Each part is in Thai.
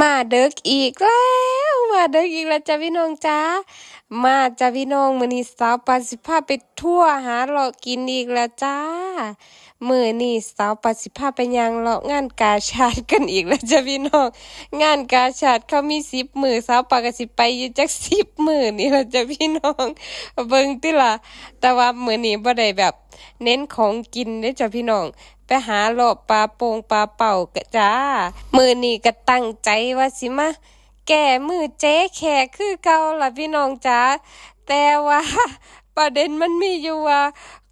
มาเด็กอีกแล้ว มาเด็กอีกแล้วจ้าพี่น้องจ้ามาจ้าพี่น้องมื้อนี้สาวปาสิพาไปทั่วหาเลาะกินอีกแล้วจ้า มื้อนี้สาวปาสิพาไปยังเลาะงานกาชาดกันอีกแล้วจ้าพี่น้อง งานกาชาดเขามี10มื้อสาวปากสิไปอยู่จัก10มื้อนี่แล่ะจ้าพี่น้อง เบิ่งติล่ะแต่ว่ามื้อนี้บ่ได้แบบ เน้นของกินเด้จ้าพี่น้องไปหาเลาะปลาโปงปลาเป่ากะจ้า มือนี้ก็ตั้งใจว่าสิมาแก่มือเจ๊แขกคือเก่าล่ะพี่น้องจ้าแต่ว่าประเด็นมันมีอยู่ว่า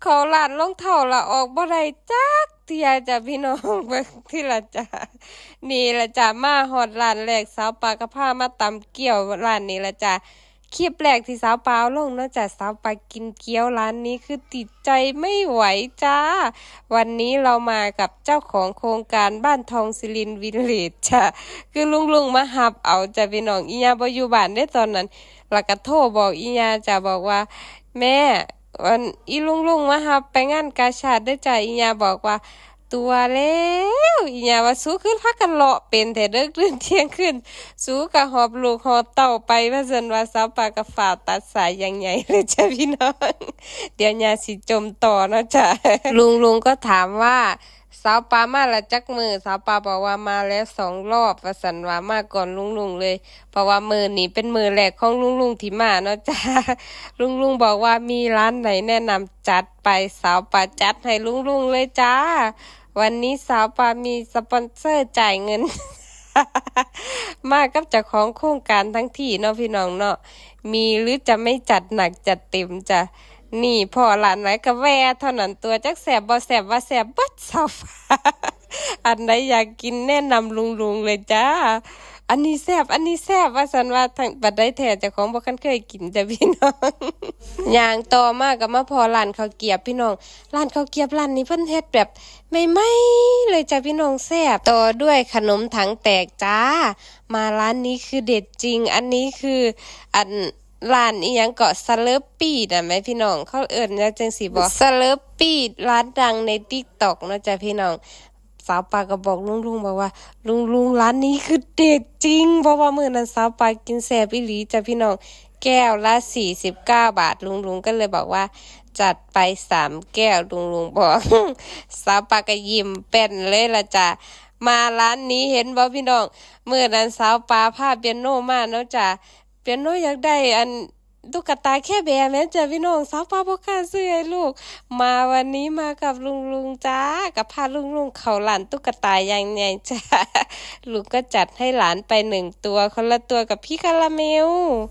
เขาลาดรองเท้าละออกบ่ได้จักเทียจ้ะพี่น้องเบิ่งที่ละจ้านี่ละจ้ามาฮอดร้านแรกสาวปลากระพามาตำเกี่ยวร้านนี้ละจ้าคลิปแรกที่สาวปลาลงนอกจากสาวปลากินเกี๊ยวร้านนี้คือติดใจไม่ไหวจ้า วันนี้เรามากับเจ้าของโครงการบ้านทองศิรินวิลเลจจ้ะคือลุงลุงมาหับเอาจะพี่น้องอีญาบอยู่บ้านได้ตอนนั้นแล้วก็โทรบอกอีญาจะบอกว่า แม่ วันอีลุงลุงมาหับไปงานกาชาดได้วยใจอีญาบอกว่า ตัวแล้วอีหยังว่าสู้ขึ้นพักกันเลาะเป็นแต่เดิกดื่นเที่ยงขึ้น สู้กับหอบลูกหอบเต่าไปว่าซั่นว่าสาวปากกับฝาตัดสายอย่างใหญ่เลยจ้ะพี่น้อง เดี๋ยวยาสิจมต่อเนาะจ้ะลุงลุงก็ถามว่า สาวปลามาล้วจักมือสาวปลาบอกว่ามาแล้วสองรอบว่าสันว่ามาก่อนลุงลุงเลยเพราะว่ามือนี้เป็นมือแรกของลุงลุงที่มาเนาะจ้าลุงลุงบอกว่ามีร้านไหนแนะนำจัดไปสาวปลาจัดให้ลุงลุงเลยจ้า วันนี้สาวปลามีสปอนเซอร์จ่ายเงิน มากับเจ้าของโครงการทั้งที่เนาะพี่น้องเนาะมีหรือจะไม่จัดหนักจัดเต็มจ้ะ นี่พ่อหลานไหนก็แวเท่านั้นตัวจักแสบบ่แสบว่าแสบบัดสาวฟ้าอันไหนอยากกินแนะนำลุงลุงเลยจ้า อันนี้แซบอันนี้แซบว่าสันว่าทางบัดได้แท้เจ้าของบ่คันเคยกินจ้ะพี่น้องอย่างต่อมาก็มาพอร้านข้าวเกียบพี่น้องร้านข้าวเกียบร้านนี้เพิ่นเฮ็ดแบบใหม่เลยจ้ะพี่น้องแซบต่อด้วยขนมถังแตกจ้า มาร้านนี้คือเด็ดจริง อันนี้คืออัน ร้านอีหยังเกาะสเลปปี้น่ะแม่พี่น้องเขาเอิ้นว่าจังสิบ่สเลปปี้ร้านดังใน TikTok เนะจ้ะพี่น้องสาวปาก็บอกลุงลุงบอกว่า ลุงลุงร้านนี้คือเด็ดจริง เพราะว่าเมื้อนั้นสาวปากินแซ่บอีหลีจ้ะพี่น้องแก้วละ49บเก้าบาทลุงลุงก็เลยบอกว่า จัดไปสามแก้วลุงลุงบอก สาวปาก็ยิ้มเป็นเลยละจ้ะมาร้านนี้เห็นบ่พี่น้องเมื่อนั้นสาวปาพาเปียโนมาเนาะจ้ะ เปียโนอยากได้อันตุ๊กตาแค่แบร์แม่จ้ะพี่น้องสาวปาบ่กล้าซื้อให้ลูก มาวันนี้มากับลุงลุงจ้ากับพาลุงลุงเขาหลานตุ๊กตาอย่างไงจ้าลุงก็จัดให้หลานไปหนึ่งตัวคนละตัวกับพี่คาราเมล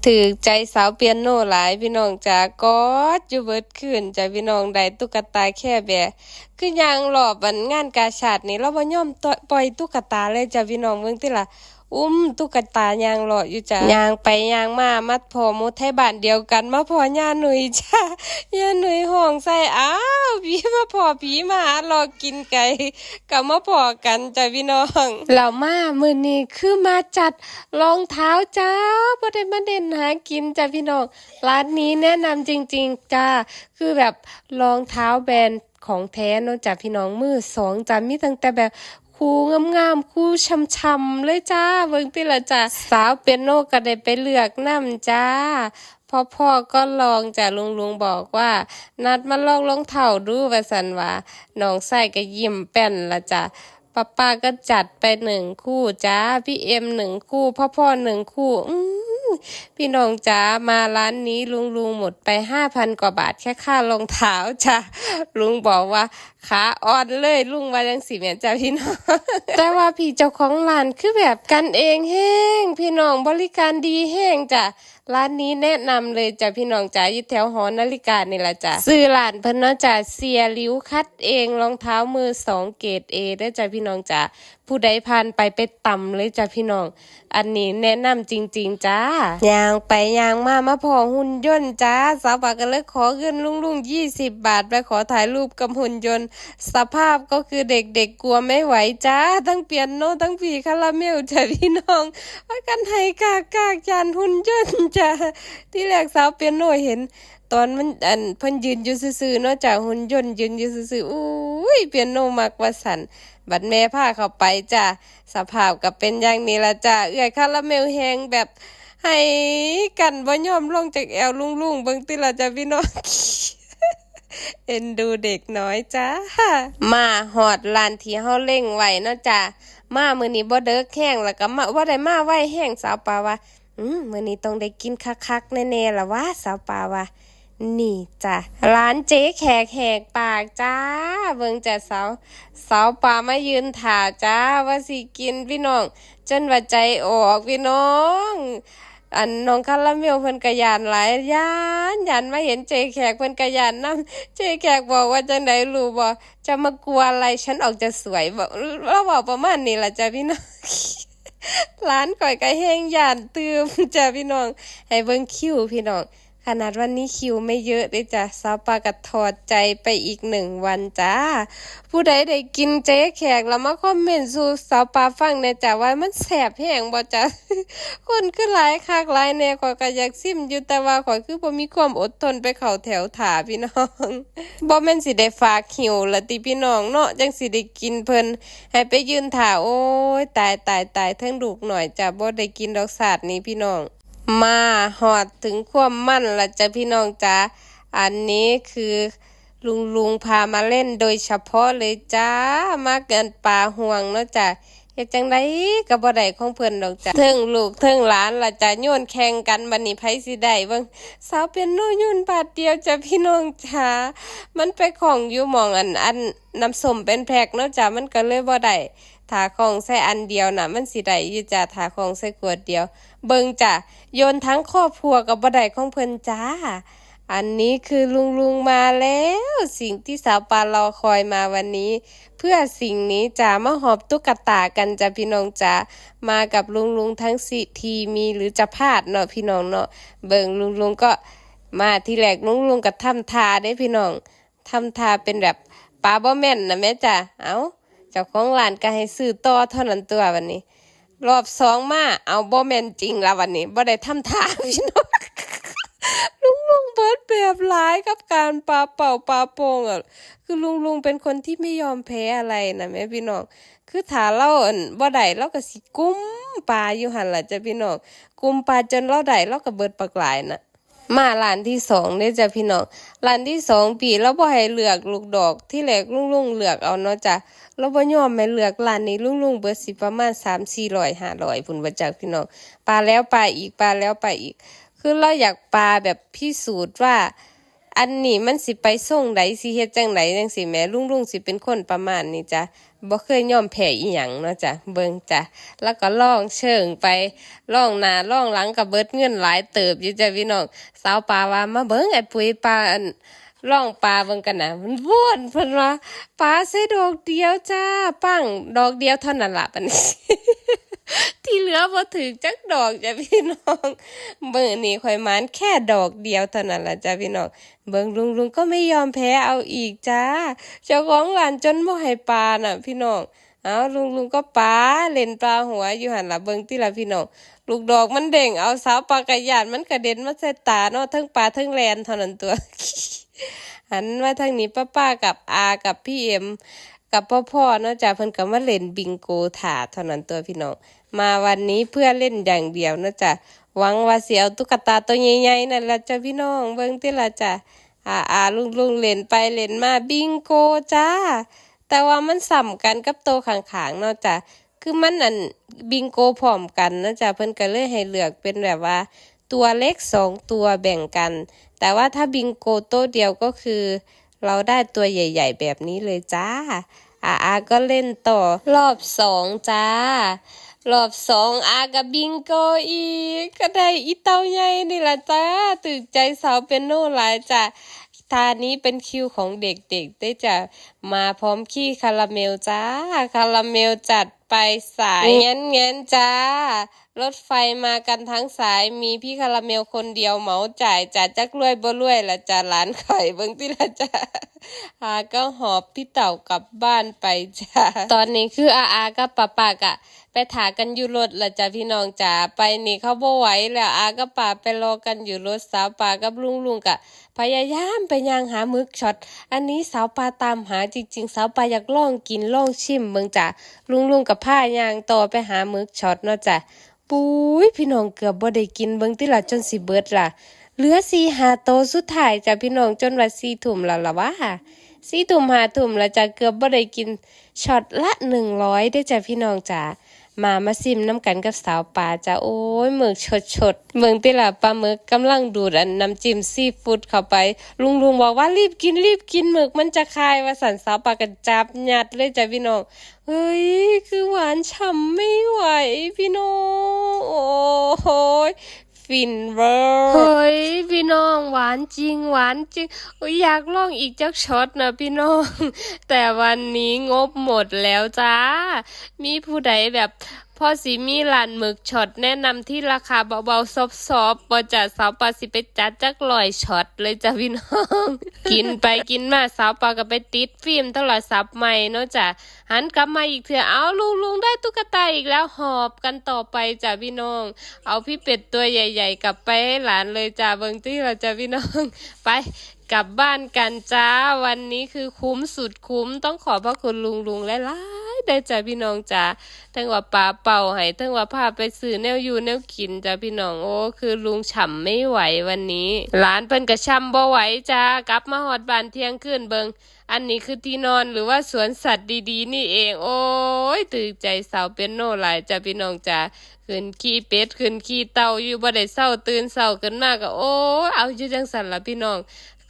ถือใจสาวเปียโนหลายพี่น้องจ้ากอดอยู่เบิดคืนจ้ะพี่น้องได้ตุ๊กตาแค่แบร์คือยังหลอบวันงานกาชาดนี่เราบ่ยอมต่อปล่อยตุ๊กตาเลยจ้ะพี่น้องเบิ่งติล่ะ อุ้มตุ๊กตายางหล่ออยู่จ้ะยางไปยางมามัดพอมุไทยบ้านเดียวกันมาพอย่าหนุ่ยจ้ะย่าหนุ่ยห้องใส่อ้าวผีมาพอผีมาหารอกินไก่ก็มาพอกันจ้ะพี่น้องแล้วมามื้อนี้คือมาจัดรองเท้าจ้าบ่ได้มาเด่นหากินจ้ะพี่น้องร้านนี้แนะนำจริง ๆจ้าคือแบบรองเท้าแบรนด์ของแท้นอะจ้ะพี่น้องมือสองจ้ะมีตั้งแต่แบบ คู่งามๆคู่ช้ำๆเลยจ้าเบิ่งติละจ้าสาวเปียโนก็ได้ไปเลือกนำจ้าพ่อพ่อก็ลองจ้ะลุงลุงบอกว่า นัดมาลองลองเท่าดูว่าสันว่าน้องใส่ก็ยิ้มแป้นละจ้ะป้าป้าก็จัดไปหนึ่งคู่จ้าพี่เอ็มหนึ่งคู่ พ่อพ่อหนึ่งคู่อื พี่น้องจ้ามาร้านนี้ลุงลุงหมดไปห้าพันกว่าบาทแค่ค่ารองเท้าจ้าลุงบอกว่าขาอ่อนเลยลุงว่าจังสิแม่นจ้าพี่น้อง แต่ว่าพี่เจ้าของร้านคือแบบกันเองแห้งพี่น้องบริการดีแห้งจ้ะ ร้านนี้แนะนำเลยจ้ะพี่น้องจ้าอยู่แถวหอนาฬิกานี่ละจ้ะซื้อร้านเพิ่นเนาะจ้ะเสียริ้วคัดเองรองเท้ามือสองเกรดเอได้จ้ะพี่น้องจ้ะผู้ใดผ่านไปไปต่ำเลยจ้ะพี่น้อง อันนี้แนะนำจริง ๆจ้ายางไปยางมามาพอหุ่นยนต์จ้าสาวปากก็เลยขอเงินลุงลุงยี่สิบบาทไปขอถ่ายรูปกับหุ่นยนต์ สภาพก็คือเด็กๆกลัวไม่ไหวจ้าทั้งเปียนโนทั้งผีคาราเมลจ้ะพี่น้องว่ากันให้กากากจานหุ่นยนต์จ้าที่แรกสาวเปียโนเห็น ตอนมันอันเพิ่นยืนอยู่ซื่อๆเนาะจ้ะหุ่นยนต์ยืนอยู่ซื่อๆอุ้ยเปียโนมักว่าสันบัดแม่พาเข้าไปจ้ะสภาพก็เป็นอย่างนี้ละจ้ะเอื้อยคาราเมลแหงแบบให้กันบ่ยอมลงจากแอวลุงลุงๆเบิ่งติละจ้ะพี่น้องเอ็นดูเด็กน้อยจ้า มาหอดลานที่เฮาเล่งไว้เนาะจ้ะมามื้อนี้บ่เด้อแห้งแล้วก็มาบ่ได้มาไว้แห้งสาวปาว่า อืมมื้อนี้ต้องได้กินคักๆแน่ๆล่ะว่าสาวปาว่านี่จ้ะร้านเจ๊แขกแหกปากจ้า เบิ่งจ้ะสาวสาวปามายืนถ่าจ้าว่าสิกินพี่น้อง จนว่าใจออกพี่น้อง อันน้องคาราเมลเพิ่นกะยานหลายยานยานมาเห็นเจแขกเพิ่นกะยานนํเจแขกบอกว่าจังไดรู้บ่จะมากลัวอะไรฉันออกจะสวยบอกเราบอกประมาณนี้ล่ะจ้ะพี่น้อง ร้านก่อยกะแห้งยานตืมจ้ะพี่น้อง ให้เบิ่งคิวพี่น้อง ขนาดวันนี้คิวไม่เยอะเลยจ้ะสาวปากัดถอดใจไปอีกหนึ่งวันจ้า ผู้ใดได้กินเจ๊แขกแล้วมาคอมเมนต์สู่สาวปาฟังน่จ้ะว่ามันแสบแห้งบ่จ้ะคนคือหลายคักหลายแน่ข่อยก็อยากซิมอยู่แต่ว่าข่อยคือบ่มีความอดทนไปเข้าแถวถาพี่น้องบ่แม่นสิได้ฝากหิวละติพี่น้องเนาะจังสิได้กินเพิ่นให้ไปยืนถาโอ้ยตายตายตายทั้งลูกหน่อยจ้ะบ่ได้กินดอกสาดนี้พี่น้อง มาหอดถึงความมั่นละจ้ะพี่น้องจ้าอันนี้คือลุงลุงพามาเล่นโดยเฉพาะเลยจ้ามาเกินป่าห่วงเนาะจ้ะ เฮ็ดจังไดก็บ่ได้ของเพิ่นดอกจ้ะเทิงลูกเทิงหลานละจ้ะโยนแข่งกันบัดนี้ไผสิได้เบิ่งสาวเป็นโนโยนบาทเดียวจ้ะพี่น้องจ้ามันไปของอยู่หมองอันอันน้ำส้มเป็นแพ็คเนาะจ้ะมันก็เลยบ่ได้ถาของใส่อันเดียวน่ะ มันสิได้อยู่จ้ะถาของใส่ขวดเดียว เบิ่งจ้ะโยนทั้งครอบครัวกับบ่ได้ของเพิ่นจ้า อันนี้คือลุงลุงมาแล้ว สิ่งที่สาวปารอคอยมาวันนี้ เพื่อสิ่งนี้จะมาหอบตุ๊กตากันจะพี่น้องจ้ามากับลุงลุงทั้งสิทีมีหรือจะพลาดเนาะพี่น้องเนาะเบิ่งลุงลุงก็มาที่แรกลุงลุงก็ทำทาได้พี่น้องทำทาเป็นแบบปลาบ่แม่นนะแม่จ้ะเอาเจ้าของร้านก็ให้ซื้อต่อเท่านั้นตัววันนี้ รอบสองมาเอาบ่แม่นจริงละวันนี้บ่ได้ทำทาพี่น้อง ลุงลุงเบิดแบบหลายกับการปาเป่าปาโปงอะคือลุงลุงเป็นคนที่ไม่ยอมแพ้อะไรนะแม่พี่น้องคือถ้าเราอั่นบ่ได้เราก็สิกุ้มปลาอยู่หันล่ะจ้ะพี่น้องกุ้มปลาจนเราได้เราก็เบิดปากหลายนะมาร้านที่สองเนี่ยจ้ะพี่น้องร้านที่สองปีเราบ่ให้เลือกลูกดอกที่แรกลุงลุงเลือกเอาเนาะจ้ะเราบ่ยอมแม่เลือกร้านนี้ลุงลุงเบิดสิประมาณ3 400 500พุ่นว่จ้ะพี่น้องปลาแล้วปลาอีกปลาแล้วปลาอีก คือเราอยากปลาแบบพิสูจน์ว่า อันนี้มันสิไปส่งใดสิเฮ็ดจังไดจังสิแม่ลุงลุงสิเป็นคนประมาณนี้จ้ะบ่เคยยอมแพ้อีหยังเนาะจ้ะเบิ่งจ้ะแล้วก็ล่องเชิงไปล่องหน้าล่องหลังก็เบิดเงินหลายเติบอยู่จ้ะพี่น้องสาวปลาว่ามาเบิ่งไอ้ปุ๋ยปลาอันล่องปลาเบิ่งกันนะมันว่นเพิ่นว่าปลาใส่ดอกเดียวจ้าปังดอกเดียวเท่านั้นล่ะบัน ที่เหลือพอถึงจักดอกจ้ะพี่น้องเบิ่งนี่ข่อยมานแค่ดอกเดียวเท่านั้นล่ะจ้ะพี่น้องเบิ่งลุงลุงก็ไม่ยอมแพ้เอาอีกจ้าเจ้าของร้านจนบ่ให้ปลาน่ะ พี่น้องเอาลุงลุงก็ปลาเล่นปลาหัวอยู่หันละเบิ่งติล่ะพี่น้องลูกดอกมันเด้งเอาสาวปลากระยานมันกระเด็นมาใส่ตาเนาะทั้งปลาทั้งแลนเท่านั้นตัว หันมาทางนี้ป้าป้ากับอากับพี่เอ็มกับพ่อพ่อเนาะจ้ะเพิ่นก็มาเล่นบิงโกถาเท่านั้นตัวพี่น้อง มาวันนี้เพื่อเล่นอย่างเดียวนะจ้ะหวังว่าสิเอาตุ๊กตาตัวใหญ่ๆนั่นละจ้ะพี่น้องเบิ่งติล่ะจ้ะอ่าอ่าลุงลุงเล่นไปเล่นมาบิงโกจ้า แต่ว่ามันสัมกันกับโตวข้างๆเนาะจ้ะคือมันอันบิงโกพร้อมกันนะจ้ะเพิ่นก็เลยให้เลือกเป็นแบบว่า ตัวเล็กสองตัวแบ่งกัน แต่ว่าถ้าบิงโกโต๊ะเดียวก็คือ เราได้ตัวใหญ่ ๆ แบบนี้เลยจ้าอาอาก็เล่นต่อรอบสองจ้า รอบสองอากับบิงโกอีก ก็ได้อีเต้าใหญ่นี่ละจ้าตื่นใจสาวเป็นโน่หลายจ้ะทานี้เป็นคิวของเด็กๆ ได้จ้ะมาพร้อมขี้คาราเมลจ้า คาราเมลจัดไปสายเงี้ยเงี้ยจ้า รถไฟมากันทั้งสายมีพี่คาราเมลคนเดียวเหมาจ่ายจ้ะจักรวยบ่รวยละจ้ะร้านไข่เบิ่งติละจ้ะอาก็หอบพี่เต่ากลับบ้านไปจ้ะตอนนี้คืออาอากับปะปากะ ไปถากันอยู่รถละจ้ะพี่น้องจ๋าไปนี่เขาบ่ไหวแล้วอากับป่าไปรอกันอยู่รถสาวป่ากับลุงลุงกะ พยายามไปย่างหามึกช็อตอันนี้สาวปลาตามหาจริง ๆ สาวปลาอยากลองกินลองชิมเบิ่งจ้ะลุงลุงกับผ้ายางต่อไปหามึกช็อตเนาะจ้ะ ปุ้ยพี่น้องเกือบบ่ได้กินเบิ่งติละจนสิเบิดล่ะ เหลือสี่หาโตสุดท้ายจ้ะพี่น้องจนว่าสี่ถุ่มแล้วล่ะวะสี่ถุ่มหาถุ่มแล้วจ้ะเกือบบ่ได้กินช็อตละหนึ่งร้อยได้จ้ะพี่น้องจ้ะ มามาซิมน้ำกันกับสาวปลาจ้ะโอ้ยหมึกชดๆเมืองติละปลาหมึกกำลังดูดอันน้ำจิ้มซีฟู้ดเข้าไป ลุงลุงบอกว่ารีบกินรีบกินหมึกมันจะคายว่าสันสาวปลากันจับหยัดเลยจ้ะพี่น้องเฮ้ยคือหวานฉ่ำไม่ไหวพี่น้องโอ้ย ฟินเวอร์เฮ้ยพี่น้องหวานจริงหวานจริงอยอยากลองอีกจักช็อตนะพี่น้อง แต่วันนี้งบหมดแล้วจ้า มีผู้ใดแบบ พอสิมีร้านหมึกช็อตแนะนำที่ราคาเบาๆซอฟๆบ่จัดสาวปลาสิไปจัดจักลอยช็อตเลยจ้ะพี่น้อง กินไปกินมาสาวปลาก็ไปติดฟิล์มโทรศัพท์ใหม่เนาะจ้ะหันกลับมาอีกเถื่อเอาลุงลุงได้ตุ๊กตาอีกแล้วหอบกันต่อไปจ้ะพี่น้อง เอาพี่เป็ดตัวใหญ่ ๆ กลับไปให้หลานเลยจ้ะเบิ่งที่เราจ้ะพี่น้องไปกลับบ้านกันจ้าวันนี้คือคุ้มสุดคุ้มต้องขอบพระคุณลุงลุงและหลา ได้จ้ะพี่น้องจ้าทั้งว่าปลาเป่าให้ทั้งว่าพาไปซื้อแนวอยู่แนวกินจ้ะพี่น้องโอ้คือลุงฉ่ำไม่ไหววันนี้หลานเพิ่นกระช่ำบ่ไหวจ้ากลับมาหอดบานเที่ยงคืนเบิงอันนี้คือที่นอนหรือว่าสวนสัตว์ดีๆ นี่เอง โอ้ยตื่นใจสาวเป็นโนหลายจ้ะพี่น้องจ้าขึ้นขี้เป็ดขึ้นขี้เต่าอยู่บ่ได้เศร้าตื่นเศร้าขึ้นมากก็โอ้เอาอยู่จังสันละพี่น้อง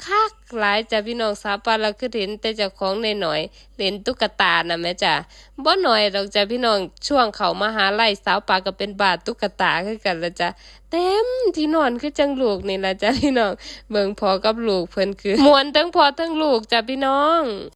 คักหลายจ้ะพี่น้องสาวปลาเราคือเห็นแต่เจ้าของในหน่อยๆเล่นตุ๊กตานะแม่จ้ะบ่หน่อยดอกจ้ะพี่น้องช่วงเขามาหาไล่สาวปลาก็เป็นบาทตุ๊กตาคือกันละจ้ะเต็มที่นอนคือจังลูกนี่ละจ้ะพี่น้องเบิ่งพอกับลูกเพิ่นคือมวนทั้งพอทั้งลูกจ้ะพี่น้อง